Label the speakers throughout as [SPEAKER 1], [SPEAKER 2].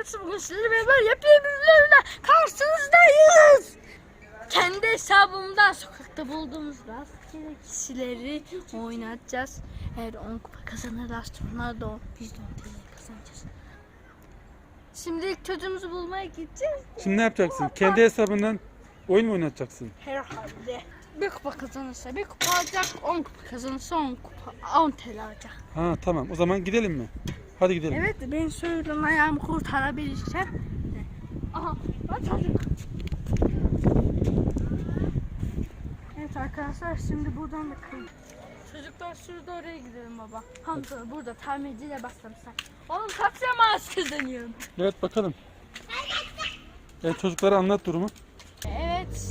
[SPEAKER 1] arkadaşlar bugün sizlerle beraber yepyeni karşınızdayız. Kendi hesabımdan sokakta bulduğumuz rastgele kişileri oynatacağız. Eğer 10 kupa kazanırlarsa onlar da on- biz de 10 TL kazanacağız. Şimdi ilk çocuğumuzu bulmaya gideceğiz.
[SPEAKER 2] Şimdi ne yapacaksın? Kendi hesabından oyun mu oynatacaksın?
[SPEAKER 1] Herhalde. Bir kupa kazanırsa bir kupa alacak, 10 kupa kazanırsa 10 kupa 10 TL alacak.
[SPEAKER 2] Ha tamam o zaman gidelim mi? Hadi gidelim.
[SPEAKER 1] Evet ben suyundan ayağımı kurtarabilsem. Aha bak çocuk. Evet arkadaşlar şimdi buradan da kıyım. Çocuklar şurada oraya gidelim baba. Hamza burada tamirciyle başlamışlar. Oğlum kaç yamanız kazanıyorum.
[SPEAKER 2] Evet bakalım. Evet çocuklara anlat durumu.
[SPEAKER 1] Evet.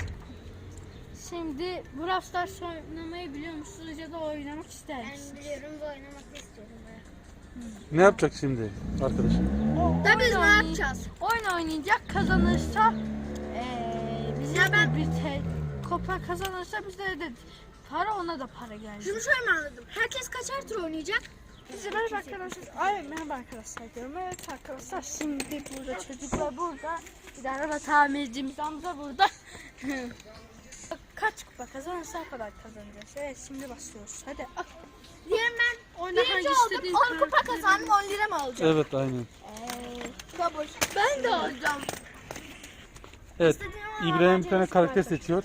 [SPEAKER 1] Şimdi Brawl Stars oynamayı biliyor musunuz ya da oynamak ister misiniz?
[SPEAKER 3] Ben biliyorum ve oynamak istiyorum.
[SPEAKER 2] Ne yapacak şimdi arkadaş?
[SPEAKER 3] Da biz ne yapacağız?
[SPEAKER 1] Oyun oynayacak kazanırsa eee bize de bir te, kupa kazanırsa bize de para ona da para gelecek.
[SPEAKER 3] Şunu şöyle mi anladım? Herkes kaçar tur oynayacak?
[SPEAKER 1] Bize merhaba arkadaşlar. Ay merhaba arkadaşlar diyorum. Evet arkadaşlar şimdi burada çocuklar burada. Bir de araba tamircimiz Hamza burada. Kaç kupa kazanırsa o kadar kazanacağız. Evet şimdi başlıyoruz. Hadi.
[SPEAKER 3] Diyelim ben
[SPEAKER 1] Oyna
[SPEAKER 3] birinci
[SPEAKER 1] hangi
[SPEAKER 3] oldum.
[SPEAKER 1] istediğin
[SPEAKER 3] 10 kupa kazandım 10 lira mı alacağım?
[SPEAKER 2] Evet aynen.
[SPEAKER 3] Kabul.
[SPEAKER 1] Ben de alacağım.
[SPEAKER 2] Evet İbrahim bir tane karakter seçiyor.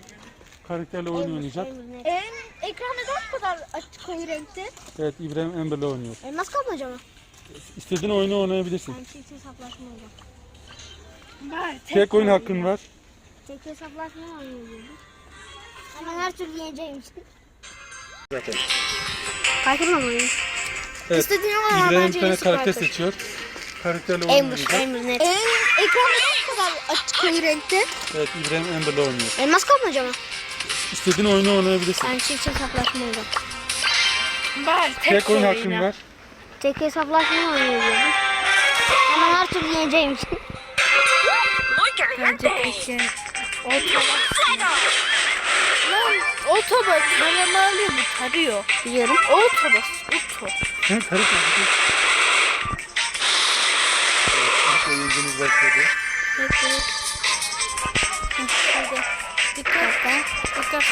[SPEAKER 2] Karakterle oyun oynayacak.
[SPEAKER 3] En, ekran neden bu kadar açık koyu renkte?
[SPEAKER 2] Evet İbrahim Amber'le oynuyor.
[SPEAKER 3] Elmas kapmaca mı?
[SPEAKER 2] İstediğin oyunu oynayabilirsin.
[SPEAKER 3] Ben çift hesaplaşma.
[SPEAKER 1] Ben
[SPEAKER 2] Tek oyun hakkın var.
[SPEAKER 3] Tek hesaplaşma oynayacağım? Ama her türlü yeneceğim için.
[SPEAKER 2] Zaten.
[SPEAKER 3] Fark etmem oyunu.
[SPEAKER 2] Evet
[SPEAKER 3] İstediğin oyunu
[SPEAKER 2] İbrahim
[SPEAKER 3] bence
[SPEAKER 2] bir tane karakter seçiyor. Karakterle oyun
[SPEAKER 3] Amber,
[SPEAKER 2] oynayacak.
[SPEAKER 3] Amber net. En, ekran bu kadar açık koyu renkte?
[SPEAKER 2] Evet İbrahim Amber'le oynuyor.
[SPEAKER 3] Elmas kapmaca mı?
[SPEAKER 2] İstediğin oyunu oynayabilirsin.
[SPEAKER 3] Ben çift hesaplaşma olacağım.
[SPEAKER 1] Ben tek,
[SPEAKER 2] Tek oyun hakkın var.
[SPEAKER 3] Tek hesaplaşma oynayacağım? Ama her türlü yeneceğim için.
[SPEAKER 1] Bence kesin. Otobüs. Lan otobüs taramalı mı tarıyor?
[SPEAKER 3] Biliyorum.
[SPEAKER 1] Otobüs. Oto.
[SPEAKER 2] Sen karışma. Evet, ilk oyuncumuz başladı.
[SPEAKER 1] Hadi. Hadi. Dikkat. Dikkat.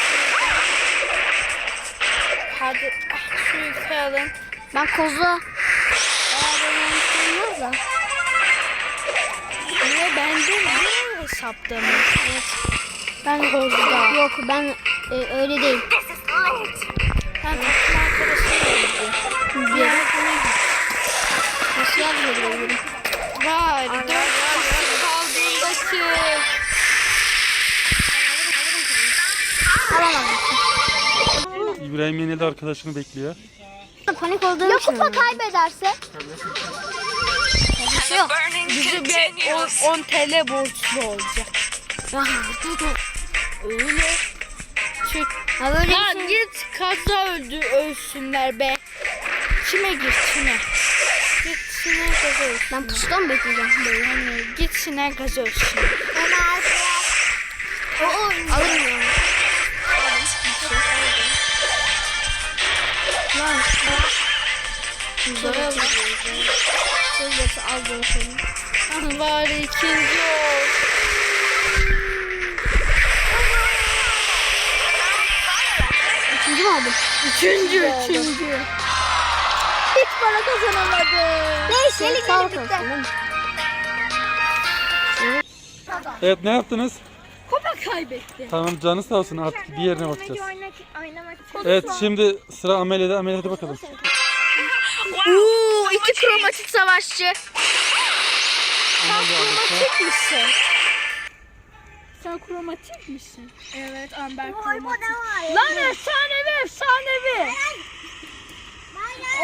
[SPEAKER 1] Hadi. Ah, şunu koyalım.
[SPEAKER 3] Ben kozu.
[SPEAKER 1] Aa ben. Niye bende mi hesapta mı?
[SPEAKER 3] Ben kozda. Yok ben e, öyle değil.
[SPEAKER 1] Ben takım arkadaşım.
[SPEAKER 3] Bir Nasıl yazabilirim?
[SPEAKER 1] Var. Dört kişi kaldığında çık.
[SPEAKER 3] Alamadım.
[SPEAKER 2] İbrahim arkadaşını bekliyor.
[SPEAKER 3] Panik olduğum ya kupa kaybederse? Yok.
[SPEAKER 1] Bize bir 10 TL borçlu olacak. Öyle.
[SPEAKER 3] Ha böyle
[SPEAKER 1] Lan
[SPEAKER 3] şey-
[SPEAKER 1] git kaza öldü ölsünler be. Kime git kime? Git Şine gaza ölsün.
[SPEAKER 3] Ben pusuda mı bekleyeceğim?
[SPEAKER 1] Böyle hani git Şine gaza ölsün.
[SPEAKER 3] O Alırım yani.
[SPEAKER 1] Lan. Güzel oldu.
[SPEAKER 3] Şöyle aldım seni.
[SPEAKER 1] Ah bari ikinci ol.
[SPEAKER 3] İkinci mi oldum?
[SPEAKER 1] Üçüncü, üçüncü.
[SPEAKER 3] Hiç para kazanamadım. Neyse ligleri bitti.
[SPEAKER 2] Evet ne yaptınız?
[SPEAKER 1] Kupa kaybetti.
[SPEAKER 2] Tamam canı sağ olsun artık diğerine bakacağız.
[SPEAKER 3] oynamak
[SPEAKER 2] Evet şimdi sıra Amelia'da. Amelia hadi bakalım.
[SPEAKER 3] Uuu iki kromatik savaşçı.
[SPEAKER 1] Kromatik misin? Sen kromatik misin? Evet amber kromatik. Lan efsanevi efsanevi.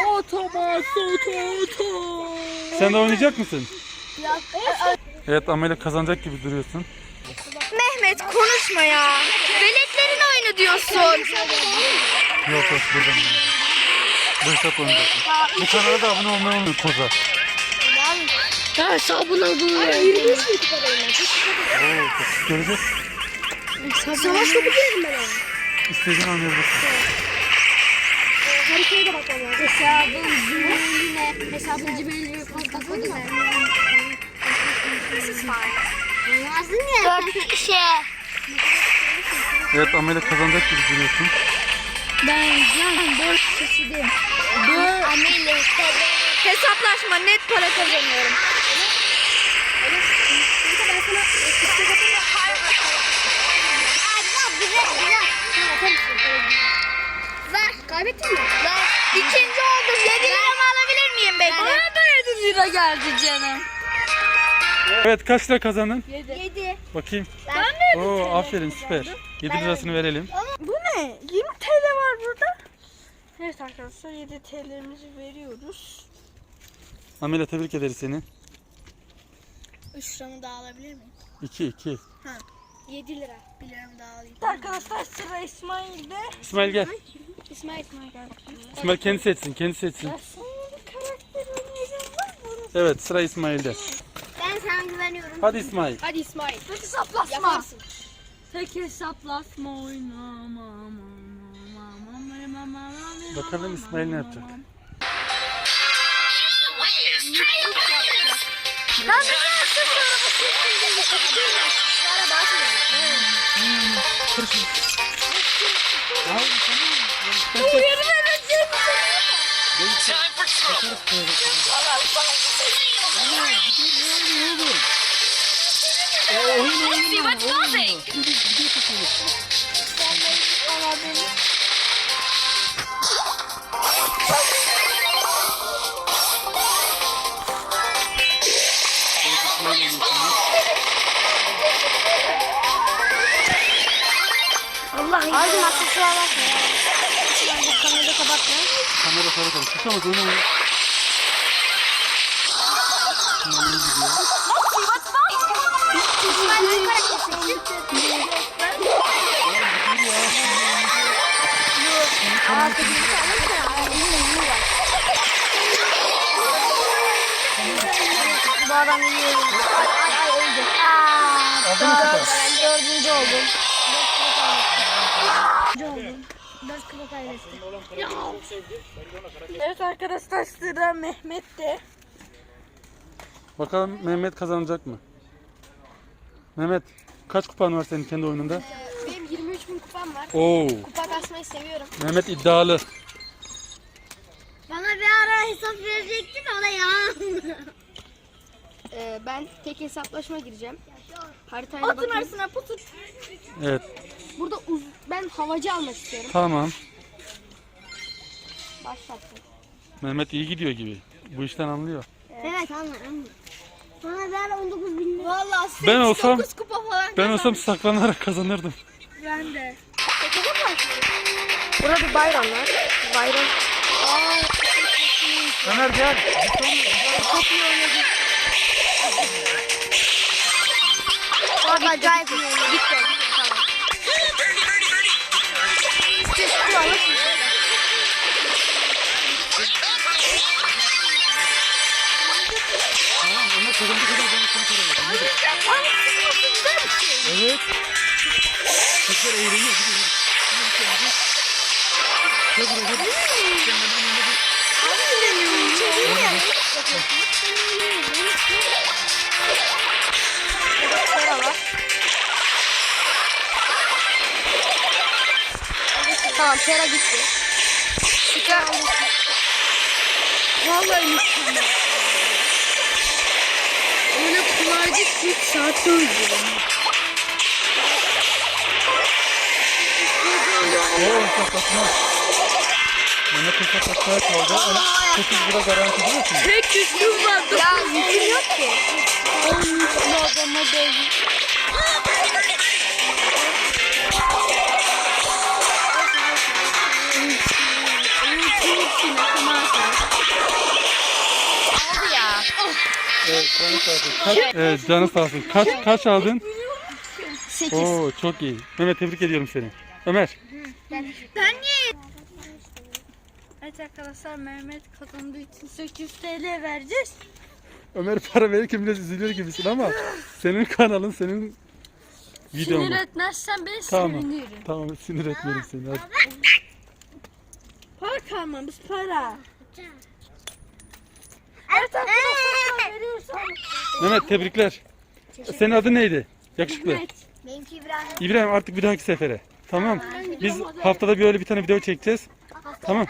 [SPEAKER 1] Otobüs oto oto.
[SPEAKER 2] Sen de oynayacak mısın? Evet Amelia kazanacak gibi duruyorsun.
[SPEAKER 3] Mehmet konuşma ya. Veletlerin oyunu diyorsun.
[SPEAKER 2] Yok yok buradan. Bu hesap oynayacaksın. Bu kanala da abone olmayı unutmayın Koza.
[SPEAKER 1] Ya sabun adını
[SPEAKER 2] Oo, çok göreceğiz.
[SPEAKER 3] Savaş topu girelim ben ona.
[SPEAKER 2] İstediğin oynayabilirsin.
[SPEAKER 3] Haritaya da bakalım.
[SPEAKER 1] Hesabın zümrüne, hesabın cibelliği patlatmadı mı?
[SPEAKER 3] Lazım ya. Dört kişi.
[SPEAKER 2] Evet Amele kazanacak gibi duruyorsun.
[SPEAKER 1] Ben ben 4 kişiydim.
[SPEAKER 3] Amele.
[SPEAKER 1] Hesaplaşma net para kazanıyorum.
[SPEAKER 3] Ver. Kaybettin mi? Ver.
[SPEAKER 1] İkinci oldum. 7 liramı alabilir miyim bekle? Bana da 7 lira geldi canım.
[SPEAKER 2] Evet kaç lira kazandın?
[SPEAKER 1] 7.
[SPEAKER 3] Yedi.
[SPEAKER 2] Bakayım.
[SPEAKER 1] Ben de
[SPEAKER 2] Oo aferin süper. 7 lirasını verelim.
[SPEAKER 1] Bu ne? 20 TL var burada. Evet arkadaşlar 7 TL'mizi veriyoruz.
[SPEAKER 2] Amele tebrik ederiz seni.
[SPEAKER 3] 3 liramı daha alabilir miyim?
[SPEAKER 2] 2 2.
[SPEAKER 3] 7 lira. 1 liramı daha alayım.
[SPEAKER 1] Arkadaşlar sıra İsmail'de.
[SPEAKER 2] İsmail gel.
[SPEAKER 3] İsmail İsmail gel.
[SPEAKER 2] İsmail kendi seçsin kendi seçsin. Evet sıra İsmail'de.
[SPEAKER 3] Ben sana güveniyorum.
[SPEAKER 2] Hadi İsmail.
[SPEAKER 3] Hadi İsmail.
[SPEAKER 1] Tek hesaplaşma.
[SPEAKER 3] Yaparsın.
[SPEAKER 1] Tek hesaplaşma oynama.
[SPEAKER 2] Bakalım İsmail ne yapacak?
[SPEAKER 1] Ben bir daha sıfır Uyarı vereceğim. Allah
[SPEAKER 3] Aldım aksesuar var. Ben bu kamerayı kapatma.
[SPEAKER 2] Kamera sonra kalın. Tutamaz onu?
[SPEAKER 3] Bu adam yiyor. Ay ay ay öldü. Aa, dördüncü oldum. Dört.
[SPEAKER 1] Evet arkadaşlar sıra Mehmet'te.
[SPEAKER 2] Bakalım Mehmet kazanacak mı? Mehmet kaç kupan var senin kendi oyununda?
[SPEAKER 3] Benim 23 bin kupam var.
[SPEAKER 2] Oo.
[SPEAKER 3] Kupa kasmayı seviyorum.
[SPEAKER 2] Mehmet iddialı.
[SPEAKER 3] Bana bir ara hesap verecektin o da yalan.
[SPEAKER 4] Ee, ben tek hesaplaşma gireceğim. Haritayla
[SPEAKER 1] Atın
[SPEAKER 4] bakayım.
[SPEAKER 1] arasına putu.
[SPEAKER 2] Evet.
[SPEAKER 4] Burada uz- ben havacı almak istiyorum.
[SPEAKER 2] Tamam.
[SPEAKER 4] Başlattım.
[SPEAKER 2] Mehmet iyi gidiyor gibi. Bu işten anlıyor.
[SPEAKER 3] Evet anladım. Bana ara 19 bin lira.
[SPEAKER 4] Valla
[SPEAKER 2] Ben olsam
[SPEAKER 4] 9 kupa falan
[SPEAKER 2] ben olsam saklanarak kazanırdım.
[SPEAKER 4] ben de. Burada bir bayram var. Bayram.
[SPEAKER 2] Ömer gel.
[SPEAKER 3] Bak acayip oynuyor.
[SPEAKER 4] Gitti. Tamam.
[SPEAKER 3] Çeşitli alırsın.
[SPEAKER 2] Tamam Ömer kazandı kadar ben seni kazanırdım. Hadi. Evet. Çocuklar eğleniyor. Hadi. Gel buraya gel. Gel Mehmet'in yanına gel.
[SPEAKER 3] Para var.
[SPEAKER 4] Tamam Tera gitti. Süper. Vallahi unuttum ben. Öyle kulağcık 3 saat öldü.
[SPEAKER 2] Oo hesaplaşma. Mehmet hesaplaşmaya kaldı. Ama 8 lira garanti değil mi?
[SPEAKER 1] Tek yüküm vardı.
[SPEAKER 4] Ya yüküm yok ki.
[SPEAKER 1] Bu adama değil.
[SPEAKER 2] Evet canı sağ olsun. Kaç, evet canı sağ olsun. Kaç, kaç aldın?
[SPEAKER 4] 8.
[SPEAKER 2] Oo çok iyi. Mehmet tebrik ediyorum seni. Ömer.
[SPEAKER 1] Evet arkadaşlar Mehmet kazandığı için 800 TL vereceğiz.
[SPEAKER 2] Ömer para verirken biraz üzülür gibisin ama senin kanalın senin videon
[SPEAKER 1] Sinir
[SPEAKER 2] bu.
[SPEAKER 1] etmezsen ben
[SPEAKER 2] Tamam.
[SPEAKER 1] sevinirim.
[SPEAKER 2] Tamam sinir etmedim seni. Hadi.
[SPEAKER 1] Para kalmamış para. Evet arkadaşlar veriyorsan.
[SPEAKER 2] Mehmet tebrikler. Senin adın neydi? Yakışıklı.
[SPEAKER 3] Benimki İbrahim.
[SPEAKER 2] İbrahim artık bir dahaki sefere. Tamam. Biz haftada böyle bir tane video çekeceğiz. Tamam.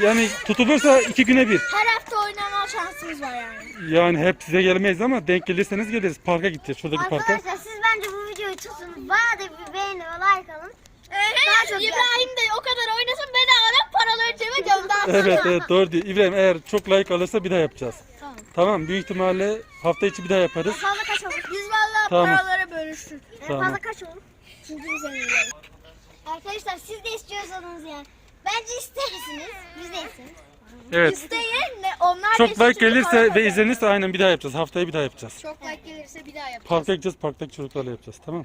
[SPEAKER 2] Yani tutulursa iki güne bir.
[SPEAKER 3] Her hafta oynama şansımız var yani.
[SPEAKER 2] Yani hep size gelmeyiz ama denk gelirseniz geliriz. Parka gideceğiz. Şuradaki parka.
[SPEAKER 3] Arkadaşlar siz bence bu videoyu tutun. Bana da bir beğeni ve like alın. Daha çok
[SPEAKER 4] İbrahim de o kadar oynasın bedavadan paraları cebe göndersin.
[SPEAKER 2] Evet evet doğru diyor. İbrahim eğer çok like alırsa bir daha yapacağız.
[SPEAKER 1] Tamam.
[SPEAKER 2] Tamam büyük ihtimalle hafta içi bir daha yaparız.
[SPEAKER 3] fazla kaç olur?
[SPEAKER 4] Biz valla
[SPEAKER 2] Tamam.
[SPEAKER 4] paraları bölüştük.
[SPEAKER 3] En
[SPEAKER 2] Tamam.
[SPEAKER 3] fazla kaç olur? Çünkü biz eminler. Arkadaşlar siz de istiyorsanız yani. Bence istersiniz. Biz de isteriz.
[SPEAKER 2] Evet.
[SPEAKER 4] İsteyen de onlar
[SPEAKER 2] Çok like gelirse ve izlenirse aynen bir daha yapacağız. Haftaya bir daha yapacağız.
[SPEAKER 4] Çok like gelirse bir daha yaparız.
[SPEAKER 2] Parka gideceğiz. Parktaki çocuklarla yapacağız. Tamam.